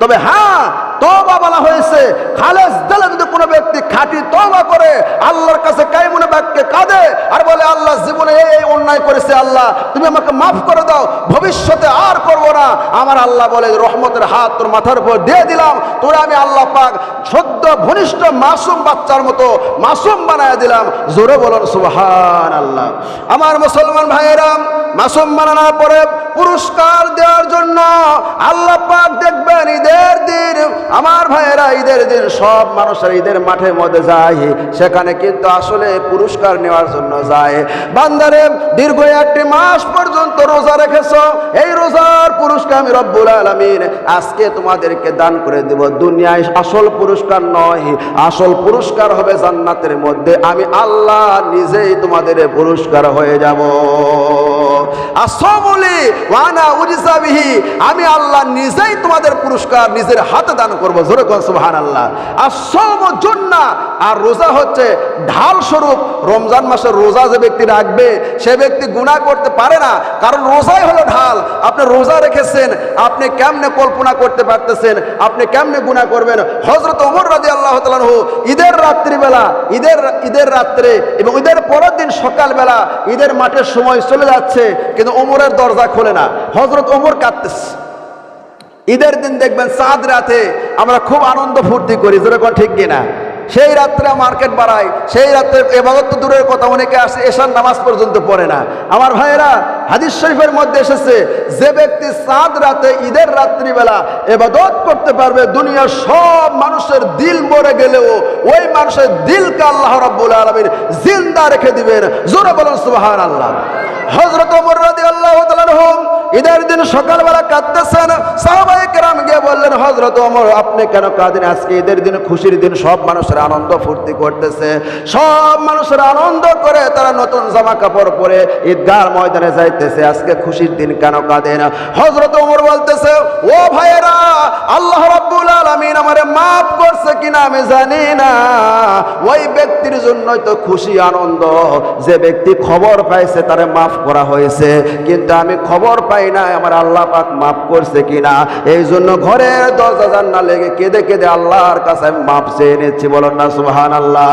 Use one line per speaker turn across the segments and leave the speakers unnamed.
তবে হ্যাঁ তবা বলা হয়েছে, খালেস দিলে যদি কোনো ব্যক্তি খাঁটি তবা করে, আল্লাহর কাছে কাইমনে বাক্যে কাঁদে আর বলে, আল্লাহ জীবনে এই অন্যায় করেছে, আল্লাহ, তুমি আমাকে মাফ করে দাও, ভবিষ্যতে আর করব না। আমার আল্লাহ বলে, রহমতের হাত তোর মাথার উপর দিয়ে দিলাম, তোরা আমি আল্লাহ পাক সদ্য ঘনিষ্ঠ মাসুম বাচ্চার মতো মাসুম বানায় দিলাম। জোরে বলুন সুবহান আল্লাহ আমার মুসলমান ভাইয়েরাম মাসুম বানানোর পরে পুরস্কার দেওয়ার জন্য আল্লাহ পাক দেখবেন ঈদের দিন, আমার ভাইয়েরা ঈদের দিন সব মানুষের ঈদের মাঠের মধ্যে যায়, সেখানে কিন্তু আসলে পুরস্কার নেওয়ার জন্য যায়। বান্দারে, দীর্ঘ একটি মাস পর্যন্ত রোজা রেখেছ, এই রোজার পুরস্কার আমি রব্বুল আলমিন আজকে তোমাদেরকে দান করে দেব। দুনিয়ায় আসল পুরস্কার নয়, আসল পুরস্কার হবে জান্নাতের মধ্যে। আমি আল্লাহ নিজেই তোমাদের পুরস্কার হয়ে যাব। আসমলি আমি আল্লাহ নিজেই তোমাদের পুরস্কার নিজের হাতে দান করব। জোরে কোন সুবহানাল্লাহ। আসম জন্না, আর রোজা হচ্ছে ঢাল স্বরূপ। রমজান মাসের রোজা যে ব্যক্তি রাখবে, সে ব্যক্তি গুনাহ করতে পারে না। কারণ রোজাই হলো ঢাল। আপনি রোজা রেখেছেন, আপনি কেমনে কল্পনা করতে পারতেছেন, আপনি কেমনে গুনাহ করবেন? হজরত ওমর রাজি আল্লাহ তালানহু ঈদের রাত্রিবেলা, ঈদের ঈদের রাত্রে এবং ঈদের পরের দিন সকালবেলা ঈদের মাঠের সময় চলে যাচ্ছে, কিন্তু ওমরের দরজা খোলে না। হজরত ওমর কাঁদতেছে। ঈদের দিন দেখবেন চাঁদ রাতে আমরা খুব আনন্দ ফুর্তি করি যেরকম ঠিক কিনা? সেই রাত্রে মার্কেট বাড়াই সেই রাত্রে এবাদত তো দূরের কথা, অনেকে আসে, এশার নামাজ পর্যন্ত পড়ে না। আমার ভাইয়েরা, হাদিস শরীফের মধ্যে এসেছে, যে ব্যক্তি চাঁদ রাতে, ঈদের রাত্রিবেলা এবাদত করতে পারবে, দুনিয়ার সব মানুষের দিল মরে গেলেও ওই মানুষের দিলকে আল্লাহ রাব্বুল আলামিন জিন্দা রেখে দিবেন। জোরে বলুন সুবহান আল্লাহ হজরত দিন সকালবেলা কাঁদতেছেন সাহাবাই কেরাম গিয়ে বললেন হজরত ওমর, আপনি কেন কাঁদেন? আজকে ঈদের দিন, খুশির দিন, সব মানুষের আনন্দ ফুর্তি করতেছে। সব মানুষের আনন্দ করে তারা নতুন জামা কাপড় পরে ঈদগার ময়দানে যাইতেছে। আজকে খুশির দিন, কেন কাঁদেন? হজরত ওমর বলতেছে, ও ভাইয়েরা, আল্লাহ রাব্বুল আলামিন আমারে মাফ করছে কিনা আমি জানি না। ওই ব্যক্তির জন্যই তো খুশি, আনন্দ। যে ব্যক্তি খবর পাইছে, তারে মাফ করা হয়েছে। কিন্তু আমি খবর পাই না আমার আল্লাহ পাক মাফ করছে কিনা। এই জন্য ঘরের দরজা জান্না লেগে কেঁদে কেঁদে আল্লাহর কাছে আমি মাফ চেয়ে নিচ্ছি। বলুন না সুবহান আল্লাহ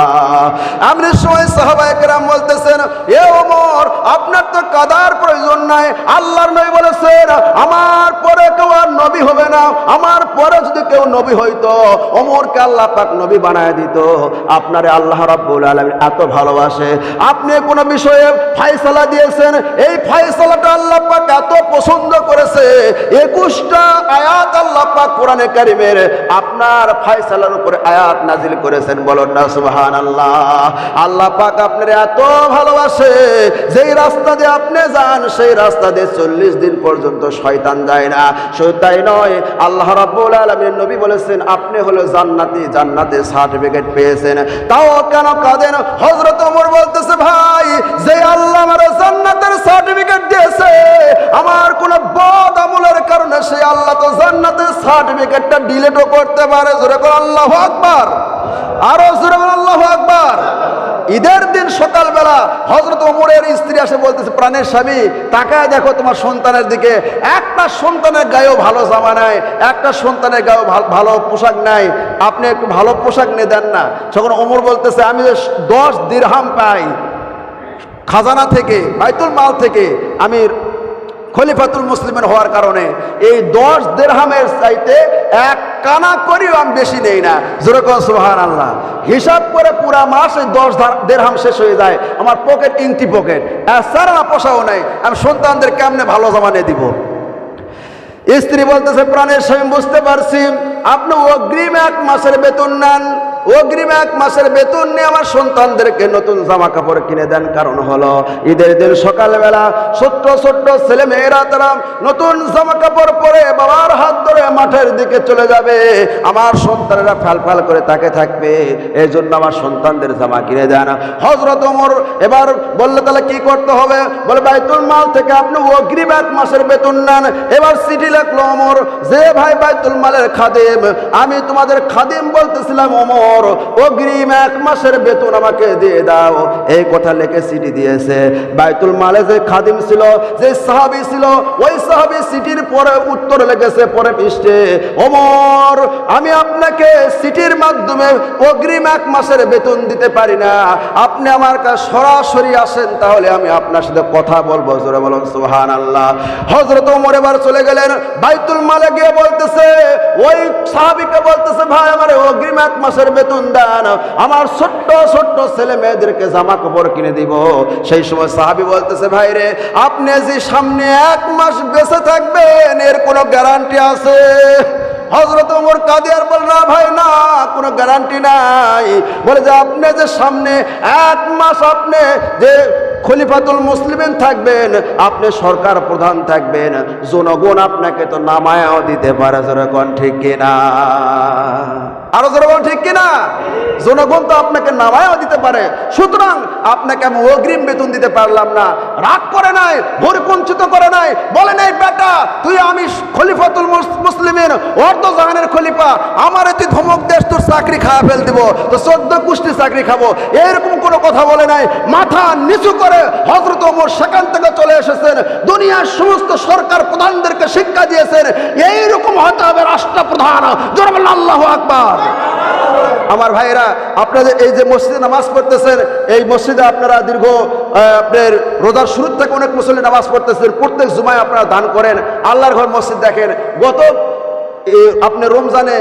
আমনের সময় সাহাবায়ে কেরাম বলতেছেন, এ ওমর, আপনার তো কাদার প্রয়োজন নাই। আল্লাহর নবী বলেছেন, আমার পরে কেউ আর নবী হবে না। আমার পরে যদি কেউ নবী হইতো ওমরকে আল্লাহ পাক নবী বানায় দিত। আপনারে আল্লাহ রাব্বুল আলামিন এত ভালোবাসে। আপনি কোন বিষয়ে ফায়সালা দিয়েছেন? এই ফায়সালাটা আল্লাহ পাক এত পছন্দ করেছে। একুশটা আয়াত আল্লাহ পাক কোরআনে কারিমের আপনার ফায়সালার উপরে আয়াত নাজিল করেছেন। বলুন না, সুবহানাল্লাহ। আল্লাহ পাক আপনার এত ভালোবাসে। যেই রাস্তা দিয়ে আপনি যান, সেই রাস্তা দিয়ে চল্লিশ দিন পর্যন্ত শয়তান যায় না। তাই নয়, আল্লাহ রাব্বুল আলামিন নবী বলেছেন, আপনি হলো জান্নাতি জান্নাতে সার্টিফিকেট পেয়েছেন। তাও কেন কাঁদেন? হযরত ওমর বলতেছে, ভাই, যে আল্লাহ আমার জান্নাতের সার্টিফিকেট দিয়েছে, আমার কোন বদ আমলের কারণে সেই আল্লাহ তো জান্নাতের সার্টিফিকেটটা ডিলিটও করতে পারে। জোরে করে আল্লাহু আকবার। আরও জোরে বলে, আল্লাহু আকবার। ঈদের দিন সকালবেলা হজরত ওমরের স্ত্রী আসে বলতেছে, প্রাণের স্বামী, তাকায় দেখো তোমার সন্তানের দিকে। একটা সন্তানের গায়েও ভালো জামা নেয় একটা সন্তানের গায়েও ভাল- পোশাক নাই। আপনি একটু ভালো পোশাক নিয়ে দেন না। তখন ওমর বলতেছে, আমি দশ দিরহাম পাই। খাজানা থেকে, বাইতুল মাল থেকে আমি খলিফাতুল মুসলিমের হওয়ার কারণে এই দশ দেড়হামের চাইতে এক কানা করিও আমি বেশি নেই না। যেরকম সুহান আল্লাহ হিসাব করে পুরা মাস এই দশ দেড়হাম শেষ হয়ে যায়। আমার পকেট ইংটি পকেট সারা পোষাও নাই। আমি সন্তানদের কেমনে ভালো জমানে দিব? স্ত্রী বলতেছে, প্রাণের স্বামী, বুঝতে পারছি। আপনি অগ্রিম এক মাসের বেতন নেন। অগ্রিম এক মাসের বেতন নিয়ে আমার সন্তানদেরকে নতুন জামা কাপড় কিনে দেন। কারণ হলো, ঈদের দিন সকালবেলা ছোট্ট ছোট্ট ছেলে মেয়েরা তারা নতুন জামা কাপড় পরে বাবার হাত ধরে মাঠের দিকে চলে যাবে। আমার সন্তানেরা ফাল ফাল করে তাকে থাকবে। এই জন্য আমার সন্তানদের জামা কিনে দেন। হজরত ওমর এবার বললে, তাহলে কি করতে হবে? বলে, বাইতুল মাল থেকে আপনি অগ্রিম এক মাসের বেতন নেন। এবার চিঠি লিখলো ওমর, যে ভাই বাইতুল মালের খাদেম, আমি তোমাদের খাদেম বলতেছিলাম, ওমর। ওমর অগ্রিম এক মাসের বেতন আমাকে দিয়ে দাও। এই কথা লিখে সিটি দিয়েছে। বাইতুল মালে যে খাদিম ছিল, যে সাহাবি ছিল, ওই সাহাবি সিটির পরে উত্তর লেগেছে পরে পৃষ্ঠে, ওমর, আমি আপনাকে সিটির মাধ্যমে অগ্রিম এক মাসের বেতন দিতে পারি না। আপনি আমার কাছে সরাসরি আসেন, তাহলে আমি আপনার সাথে কথা বলব। জোরে বলুন সুহান আল্লাহ হজরত ওমর এবার চলে গেলেন বাইতুল মালে গিয়ে বলতেছে, ওই সাহাবিকে বলতেছে, ভাই, আমার অগ্রিম এক মাসের বেতন দেন আমার ছোট্ট ছোট্ট ছেলে মেয়েদেরকে জামা কাপড় কিনে দিব। সেই সময় সাহাবি বলতেছে, ভাই রে, আপনি যে সামনে এক মাস বেঁচে থাকবেন, এর কোনো গ্যারান্টি আছে? হজরত ওমর কাদিয়ার বল, না ভাই, না, কোনো গ্যারান্টি নাই। বলে যে, আপনি যে সামনে এক মাস আপনি যে খলিফাতুল মুসলিমিন থাকবেন, আপনি সরকার প্রধান থাকবেন, জনগণ আপনাকে তো নামায়াও দিতে পারে। যেরকম ঠিক কিনা? কিনা? জনগণ তো আপনাকে নামায়াও দিতে পারে। সুতরাং আপনাকে আমি অগ্রিম বেতন দিতে পারলাম না। রাগ করে নাই ভোরকুঞ্চিত করে নাই। বলে নাই, বেটা, তুই আমি খলিফাতুল মুসলিমের অর্ধ জাহানের খলিফা। আমার তুই ধমক দেশ তোর চাকরি খাওয়া ফেল দিব তো চোদ্দ কুষ্টি চাকরি খাব। এরকম কোনো কথা বলে নাই। মাথা নিচু করে হজরত ওমর সেখান থেকে চলে এসেছেন। দুনিয়ার সমস্ত সরকার প্রধানদেরকে শিক্ষা দিয়েছেন, এইরকম হতে হবে রাষ্ট্রপ্রধান। প্রধান বলুন, আল্লাহ আকবার। আমার ভাইরা আপনাদের এই যে মসজিদে নামাজ পড়তেছেন, এই মসজিদে আপনারা দীর্ঘ আপনার রোজার শুরু থেকে অনেক মুসলিম নামাজ পড়তেছেন, প্রত্যেক জুমায় আপনারা দান করেন। আল্লাহর ঘর মসজিদ দেখেন। গত আপনি রমজানে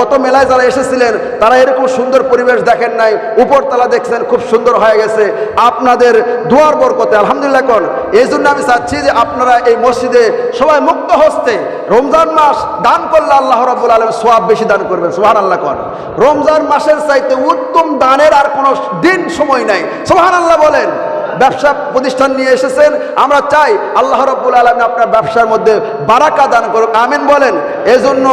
গত মেলায় যারা এসেছিলেন, তারা এরকম সুন্দর পরিবেশ দেখেন নাই, উপরতলা দেখছেন, খুব সুন্দর হয়ে গেছে। আপনাদের দুয়ার বরকতে, আলহামদুলিল্লাহ কন এই জন্য আমি চাচ্ছি যে আপনারা এই মসজিদে সবাই মুক্ত হস্তে, রমজান মাস দান করলে আল্লাহ রাবুল আলম সোয়াব বেশি দান করবেন সোহান আল্লাহ কন। রমজান মাসের চাইতে উত্তম দানের আর কোনো দিন সময় নাই। সোহান আল্লাহ বলেন ব্যবসা প্রতিষ্ঠান নিয়ে এসেছেন। আমরা চাই আল্লাহ রব্বুল আলম আপনার ব্যবসার মধ্যে বারাকা দান করুক। আমিন বলেন। এজন্য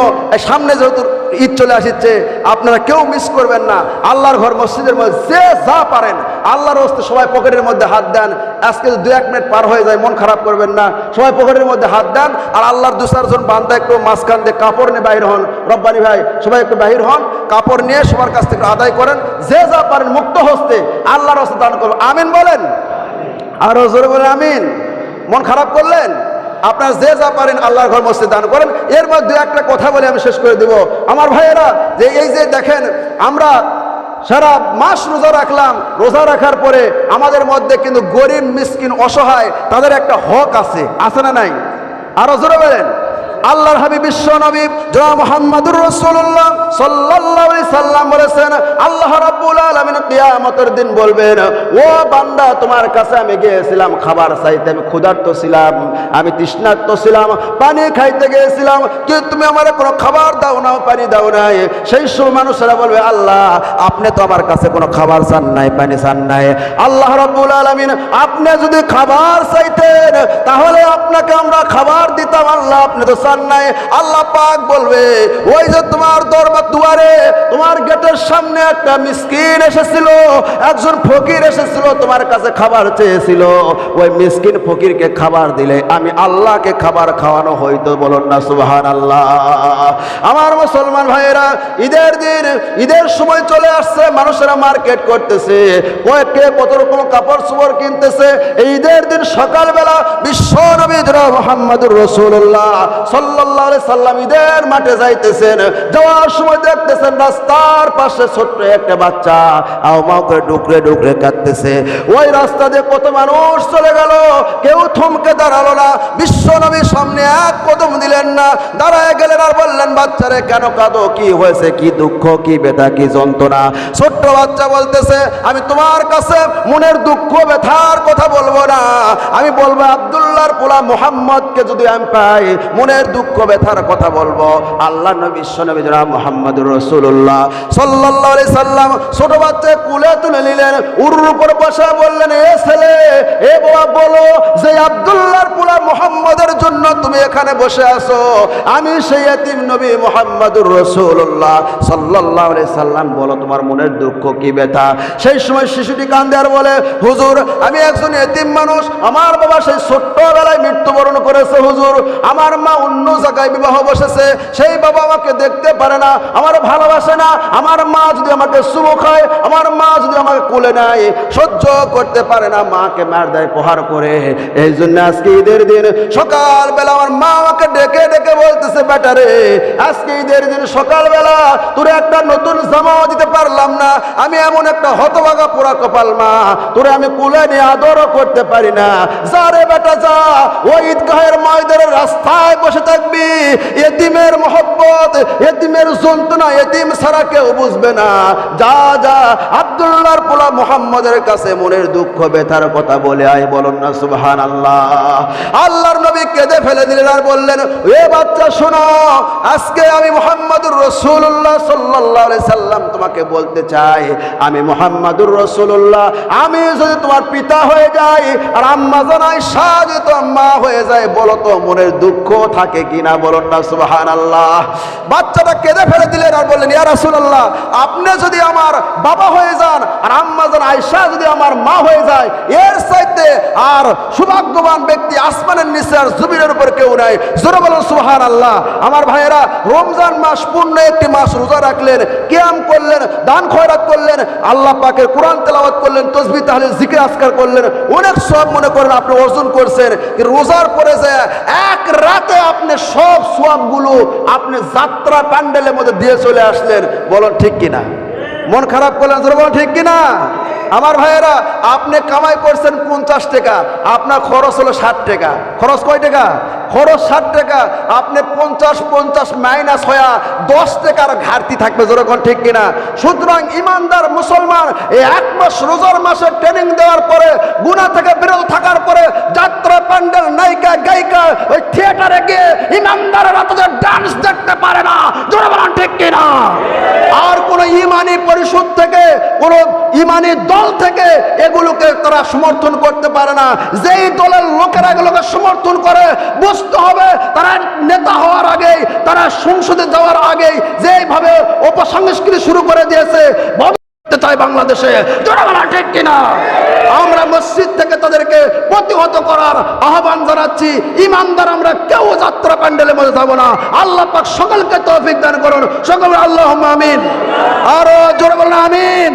সামনে যেহেতু ঈদ চলে আসছে আপনারা কেউ মিস করবেন না। আল্লাহর ঘর মসজিদের মধ্যে যে যা পারেন, আল্লাহর হস্তে সবাই পকেটের মধ্যে হাত দেন। আজকে দু এক মিনিট পার হয়ে যায়, মন খারাপ করবেন না। সবাই পকেটের মধ্যে হাত দেন আর আল্লাহর দু চারজন বান্দা একটু মাঝখান দিয়ে কাপড় নিয়ে বাইর হন। রব্বানি ভাই, সবাই একটু বাহির হন, কাপড় নিয়ে সবার কাছ থেকে আদায় করেন। যে যা পারেন মুক্ত হস্তে আল্লাহর হস্তে দান করবেন আমিন বলেন? আরও জোরে বলে আমিন। মন খারাপ করলেন? আপনার যে যা পারেন আল্লাহর ঘর মসজিদ দান করেন। এর মধ্যে একটা কথা বলে আমি শেষ করে দেব। আমার ভাইয়েরা, যে এই যে দেখেন, আমরা সারা মাস রোজা রাখলাম, রোজা রাখার পরে আমাদের মধ্যে কিন্তু গরিব, মিসকিন, অসহায় তাদের একটা হক আছে। আছে না নাই? আরও জোরে বলেন। আল্লাহর হাবিব বিশ্ব নবী জনাব মুহাম্মদুর রাসূলুল্লাহ সাল্লাল্লাহু সাল্লাম বলেছেন, আল্লাহ রাব্বুল আলামিন কিয়ামতের দিন বলবেন, ও বান্দা, তোমার কাছে আমি গিয়েছিলাম খাবার চাইতে, আমি ক্ষুধার্ত ছিলাম, আমি তৃষ্ণার্ত ছিলাম, পানি খাইতে গিয়েছিলাম, কিন্তু তুমি আমার কোনো খাবার দাও না, পানি দাও নাই। সেই সময় মানুষেরা বলবে, আল্লাহ, আপনি তো আমার কাছে কোনো খাবার চান নাই, পানি চান নাই। আল্লাহ রাব্বুল আলামিন, আপনি যদি খাবার চাইতেন, তাহলে আপনাকে আমরা খাবার দিতাম, আল্লাহ, আপনি তো নাই। আল্লাহ পাক বলবে, ওই যে তোমার দরবার দুয়ারে, তোমার গেটের সামনে একটা মিসকিন এসেছিল, একজন ফকির এসেছিল, তোমার কাছে খাবার চেয়েছিল। ওই মিসকিন ফকিরকে খাবার দিলে আমি আল্লাহকে খাবার খাওয়ানো হইতো বলুন না সুবহান আল্লাহ আমার মুসলমান ভাইয়েরা, ঈদের দিন, ঈদের সময় চলে আসছে, মানুষেরা মার্কেট করতেছে। কয়েককে কত রকম কাপড় চোপড় কিনতেছে। ঈদের দিন সকালবেলা বিশ্ব নবী মোহাম্মদুর রসুল্লাহ সাল্লাহ সাল্লাম ঈদের মাঠে যাইতেছেন, যাওয়ার সময় দেখতেছেন রাস্তার পাশে ছোট্ট একটা বাচ্চা আও করে ডুকরে ডুকরে কাঁদতেছে। ওই রাস্তা দিয়ে কত মানুষ চলে গেল, কেউ থমকে দাঁড়াল না, বিশ্ব নবী সামনে এক কদম দিলেন না, দাঁড়ায় গেলেন আর বললেন, বাচ্চারে কেন কাঁদো? কি হয়েছে? কি দুঃখ? কি ব্যথা? কি যন্ত্রণা? ছোট্ট বাচ্চা বলতেছে, আমি তোমার কাছে মনের দুঃখ, ব্যথার কথা বলব না। আমি বলব আবদুল্লাহর পোলা মোহাম্মদকে যদি আমি পাই, মনের দুঃখ ব্যথার কথা বলব। আল্লাহ নবী রসুল্লাহ আলাইহি সাল্লাম ছোট বাচ্চা কুলে তুলে নিলেন উপর বললেন, এ ছেলে, এ বাবা, বলো যে মোহাম্মদের জন্য তুমি এখানে বসে আছো। আমি সেই এতিম নবী মোহাম্মদুর রসুল্লাহ আলাইহি সাল্লাম। বলো, তোমার মনের দুঃখ কি ব্যথা? সেই সময় শিশুটি কান্দে আর বলে, হুজুর, আমি একজন এতিম মানুষ। আমার বাবা সেই ছোট্টবেলায় মৃত্যুবরণ করেছে, হুজুর। আমার মা অন্য অন্য জায়গায় বিবাহ বসেছে, সেই বাবা আমাকে দেখতে পারে না আমার ভালোবাসে না, আমার মা যদি আমাকে শুভ খায় আমার মা যদি আমাকে কোলে নেয়, সহ্য করতে পারে না, মাকে মার দেয় প্রহার করে। এই জন্য আজকে ঈদের দিন সকালবেলা আমার মা আমাকে ডেকে ডেকে বলতেছে বেটারে আজকে ঈদের দিন সকালবেলা তোর একটা নতুন জামাও দিতে পারলাম না, আমি এমন একটা হতভাগা পোড়া কপাল মা, তোরে আমি কুলে নিয়ে আদরও করতে পারি না। যা রে বেটা, যা, ওই ঈদগাহের ময়দানের রাস্তায় বসে থাকবি, এতিমের মহব্বত, এতিমের যন্ত্রণা, এতিম ছাড়া কেউ বুঝবে না। যা যা, আব্দুল্লাহর পোলা মোহাম্মদের কাছে মনের দুঃখ, ব্যথার কথা বলে আয়, বলুন না সুবহান আল্লাহ আল্লাহর নবী কেঁদে ফেলে দিলেন আর বললেন, এ বাচ্চা, শোনো, আজকে আমি মোহাম্মদুর রসুল্লাহ সাল্লাহ সাল্লাম তোমাকে বলতে চাই। আমি মোহাম্মদুর রসুল্লাহ আমি যদি তোমার পিতা হয়ে যাই আর আম্মা জানাই শাহ তো তোমার মা হয়ে যায়, বলো তো, মনের দুঃখ থাকে কিনা বলুন না সুবাহান আল্লাহ বাচ্চাটা কেঁদে ফেলে দিলেন আর বললেন, ইয়া রাসূলুল্লাহ, আপনি যদি আমার বাবা হয়ে যান আর আম্মা জান আয়সা যদি আমার মা হয়ে যায়, এর চাইতে আর সৌভাগ্যবান ব্যক্তি আসমানের নিচে আর জমিনের উপর কেউ নাই। জোরে বলুন সুবহান আল্লাহ আমার ভাইয়েরা, রমজান মাস পূর্ণ একটি মাস রোজা রাখলেন, কিয়াম করলেন, দান খয়রাত করলেন, আল্লাহ পাকের কোরআন তেলাওয়াত করলেন, তসবি তাহলে জিকির, আজকার করলেন। অনেক সব মনে করেন আপনি অর্জন করছেন রোজার পরে যে এক রাতে আপনি সব সোয়াবগুলো আপনি যাত্রা প্যান্ডেলের মধ্যে দিয়ে চলে আসলেন। বলুন ঠিক কিনা? মন খারাপ করলেন? বলুন ঠিক কিনা? আমার ভাইয়েরা, আপনি কামাই করছেন পঞ্চাশ টাকা, আপনার খরচ হলো ষাট টাকা। খরচ কয় টাকা? খরচ ষাট টাকা, আপনি পঞ্চাশ পঞ্চাশ মাইনাস হয়া দশ টাকার ঘাটতি থাকবে যেরকম ঠিক কিনা? সুতরাং ইমানদার মুসলমান, এই এক মাস রোজার মাসে ট্রেনিং দেওয়ার পরে গুণা থেকে বিরত থাকার পরে, যাত্রা প্যান্ডেল, নায়িকা, গায়িকা, ওই থিয়েটারে গিয়ে ইমানদারেরা ডান্স দেখতে পারে না, জোরে ঠিক কিনা? আর কোন ইমানি পরিষদ থেকে কোন ইমানি দল থেকে এগুলোকে তারা সমর্থন করতে পারে না। যেই দলের লোকেরা এগুলোকে সমর্থন করে, বুঝতে হবে তারা নেতা হওয়ার আগেই, তারা সংসদে যাওয়ার আগেই যেভাবে অপসংস্কৃতি শুরু করে দিয়েছে চায় বাংলাদেশে। ঠিক কিনা? আমরা মসজিদ থেকে তাদেরকে প্রতিহত করার আহ্বান জানাচ্ছি। ইমানদার আমরা কেউ যাত্রা প্যান্ডেলের মধ্যে যাব না। আল্লাহ পাক সকলকে তৌফিক করুন। সকল আল্লাহ আমিন। আরও জোরে বলুন, আমিন।